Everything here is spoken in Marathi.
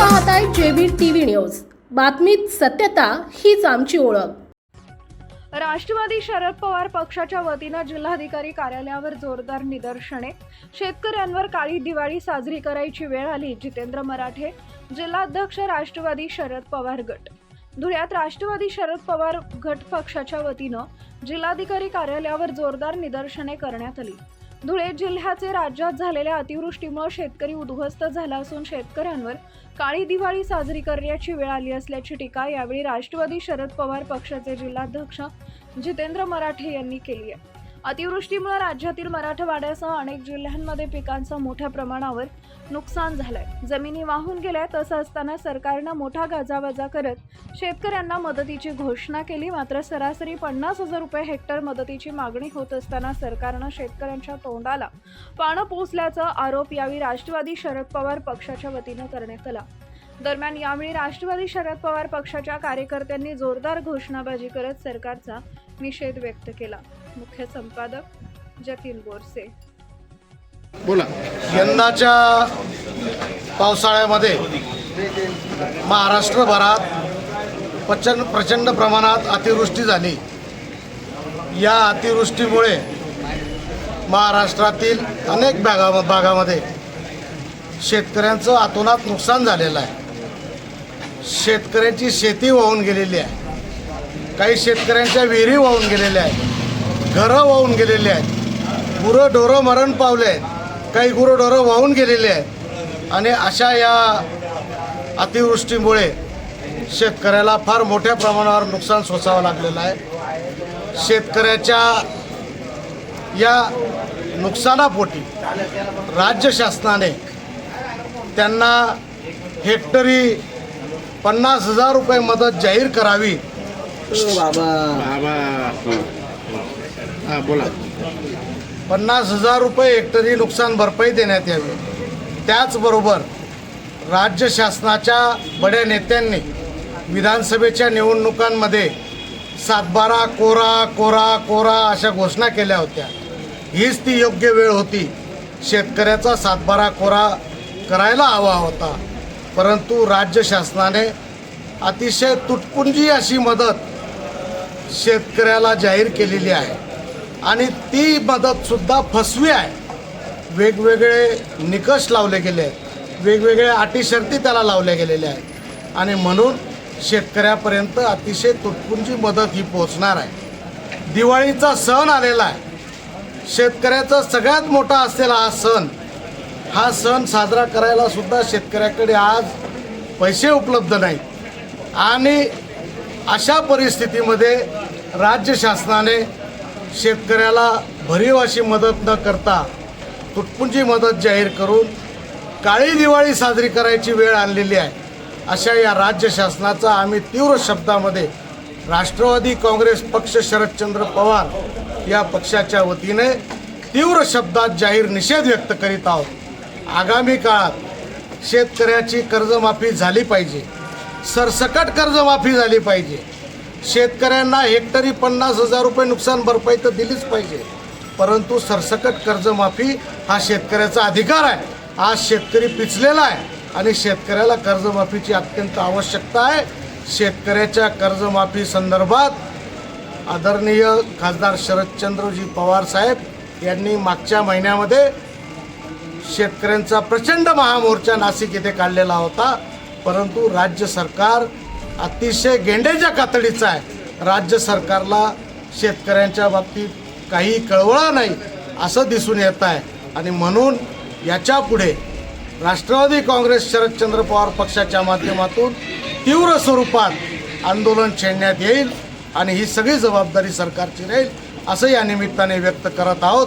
पाहताय जेबी टीव्ही न्यूज. बातमीत सत्यता हीच आमची ओळख. राष्ट्रवादी शरद पवार पक्षाच्या वतीनं जिल्हाधिकारी कार्यालयावर जोरदार निदर्शने. शेतकऱ्यांवर काळी दिवाळी साजरी करायची वेळ आली जितेंद्र मराठे जिल्हाध्यक्ष राष्ट्रवादी शरद पवार गट. धुळ्यात राष्ट्रवादी शरद पवार गट पक्षाच्या वतीनं जिल्हाधिकारी कार्यालयावर जोरदार निदर्शने करण्यात आली. धुळे जिल्ह्याचे राज्यात झालेल्या अतिवृष्टीमुळे शेतकरी उद्ध्वस्त झाला असून शेतकऱ्यांवर काळी दिवाळी साजरी करण्याची वेळ आली असल्याची टीका यावेळी राष्ट्रवादी शरद पवार पक्षाचे जिल्हाध्यक्ष जितेंद्र मराठे यांनी केली आहे. अतिवृष्टीमुळे राज्यातील मराठवाड्यासह अनेक जिल्ह्यांमध्ये पिकांचं मोठ्या प्रमाणावर नुकसान झालंय. जमिनी वाहून गेल्या तसं असताना सरकारनं मोठा गाजावाजा करत शेतकऱ्यांना मदतीची घोषणा केली. मात्र सरासरी पन्नास हजार रुपये हेक्टर मदतीची मागणी होत असताना सरकारनं शेतकऱ्यांच्या तोंडाला पानं पोचल्याचा आरोप यावेळी राष्ट्रवादी शरद पवार पक्षाच्या वतीनं करण्यात आला. दरम्यान यावेळी राष्ट्रवादी शरद पवार पक्षाच्या कार्यकर्त्यांनी जोरदार घोषणाबाजी करत सरकारचा निषेध व्यक्त केला. मुख्य संपादक जतीन बोरसे. बोला. यंदाच्या पावसाळ्यामध्ये महाराष्ट्रभरात प्रचंड प्रचंड प्रमाणात अतिवृष्टी झाली. या अतिवृष्टीमुळे महाराष्ट्रातील अनेक भागा भागामध्ये शेतकऱ्यांचं आतोनात नुकसान झालेलं आहे. शेतकऱ्यांची शेती वाहून गेलेली आहे. काही शेतकऱ्यांच्या विहिरी वाहून गेलेल्या आहेत. घरं वाहून गेलेली आहेत. गुरं ढोरं मरण पावले आहेत. काही गुरंढोरं वाहून गेलेले आहेत. आणि अशा या अतिवृष्टीमुळे शेतकऱ्याला फार मोठ्या प्रमाणावर नुकसान सोसावं लागलेलं आहे. शेतकऱ्याच्या या नुकसानापोटी राज्य शासनाने त्यांना हेक्टरी पन्नास हजार रुपये मदत जाहीर करावी बाबा. हा बोला. पन्नास हजार रुपये हेक्टरी नुकसान भरपाई देण्यात यावी. त्याचबरोबर राज्य शासनाच्या बड्या नेत्यांनी विधानसभेच्या निवडणुकांमध्ये सातबारा कोरा कोरा कोरा अशा घोषणा केल्या होत्या. हीच ती योग्य वेळ होती. शेतकऱ्याचा सातबारा कोरा करायला हवा होता. परंतु राज्य शासनाने अतिशय तुटपुंजी अशी मदत शेतकऱ्याला जाहीर केलेली आहे. आणि ती मदतसुद्धा फसवी आहे. वेगवेगळे निकष लावले गेले आहेत. वेगवेगळ्या अटी शर्ती त्याला लावल्या गेलेल्या आहेत. आणि म्हणून शेतकऱ्यापर्यंत अतिशय तुटपुंची मदत ही पोचणार आहे. दिवाळीचा सण आलेला आहे. शेतकऱ्याचा सगळ्यात मोठा असलेला हा सण हा सण साजरा करायला सुद्धा शेतकऱ्याकडे आज पैसे उपलब्ध नाहीत. आणि अशा परिस्थितीमध्ये राज्य शासनाने शेतकऱ्याला भरीव अशी मदत न करता तुटपुंजी मदत जाहीर करून काळी दिवाळी साजरी करायची वेळ आणलेली आहे. अशा या राज्य शासनाचा आम्ही तीव्र शब्दामध्ये राष्ट्रवादी काँग्रेस पक्ष शरदचंद्र पवार या पक्षाच्या वतीने तीव्र शब्दात जाहीर निषेध व्यक्त करीत आहोत. आगामी काळात शेतकऱ्याची कर्जमाफी झाली पाहिजे. सरसकट कर्जमाफी झाली पाहिजे. शेतकऱ्यांना हेक्टरी पन्नास हजार रुपये नुकसान भरपाई तर दिलीच पाहिजे. परंतु सरसकट कर्जमाफी हा शेतकऱ्याचा अधिकार आहे. आज शेतकरी पिचलेला आहे आणि शेतकऱ्याला कर्जमाफीची अत्यंत आवश्यकता आहे. शेतकऱ्याच्या कर्जमाफी संदर्भात आदरणीय खासदार शरदचंद्रजी पवार साहेब यांनी मागच्या महिन्यामध्ये शेतकऱ्यांचा प्रचंड महामोर्चा नाशिक येथे काढलेला होता. परंतु राज्य सरकार अतिशय गेंड्याच्या कातडीचं आहे. राज्य सरकारला शेतकऱ्यांच्या बाबतीत काही कळवळा नाही असं दिसून येत आहे. आणि म्हणून याच्यापुढे राष्ट्रवादी काँग्रेस शरदचंद्र पवार पक्षाच्या माध्यमातून तीव्र स्वरूपात आंदोलन छेडण्यात येईल आणि ही सगळी जबाबदारी सरकारची राहील असं या निमित्ताने व्यक्त करत आहोत.